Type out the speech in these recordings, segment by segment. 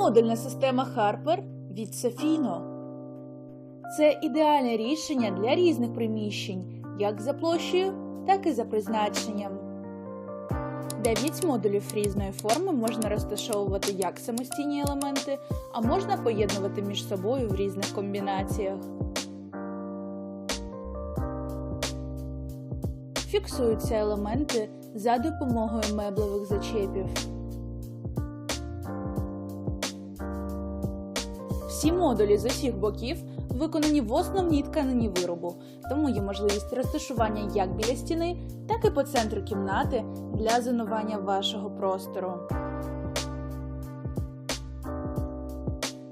Модульна система Harper від Sofino. Це ідеальне рішення для різних приміщень, як за площею, так і за призначенням. Дев'ять модулів різної форми можна розташовувати як самостійні елементи, а можна поєднувати між собою в різних комбінаціях. Фіксуються елементи за допомогою меблевих зачепів. Всі модулі з усіх боків виконані в основній тканині виробу, тому є можливість розташування як біля стіни, так і по центру кімнати для зонування вашого простору.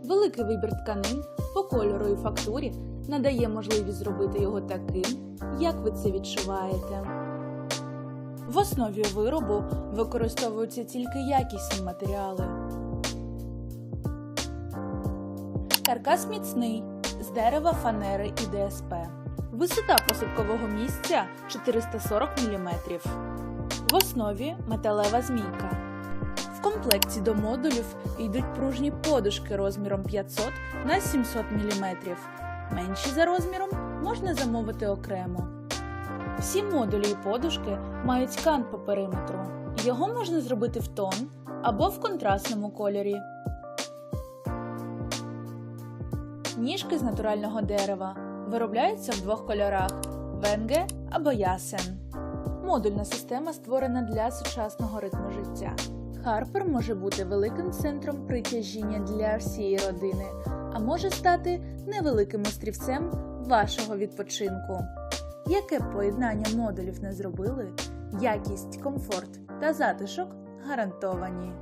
Великий вибір тканин по кольору і фактурі надає можливість зробити його таким, як ви це відчуваєте. В основі виробу використовуються тільки якісні матеріали. Каркас міцний з дерева, фанери і ДСП. Висота посадкового місця 440 мм. В основі металева змійка. В комплекті до модулів йдуть пружні подушки розміром 500 на 700 мм. Менші за розміром можна замовити окремо. Всі модулі і подушки мають кант по периметру. Його можна зробити в тон або в контрастному кольорі. Ніжки з натурального дерева виробляються в двох кольорах венге або ясен. Модульна система створена для сучасного ритму життя. Харпер може бути великим центром притяжіння для всієї родини, а може стати невеликим острівцем вашого відпочинку. Яке б поєднання модулів не зробили, якість, комфорт та затишок гарантовані.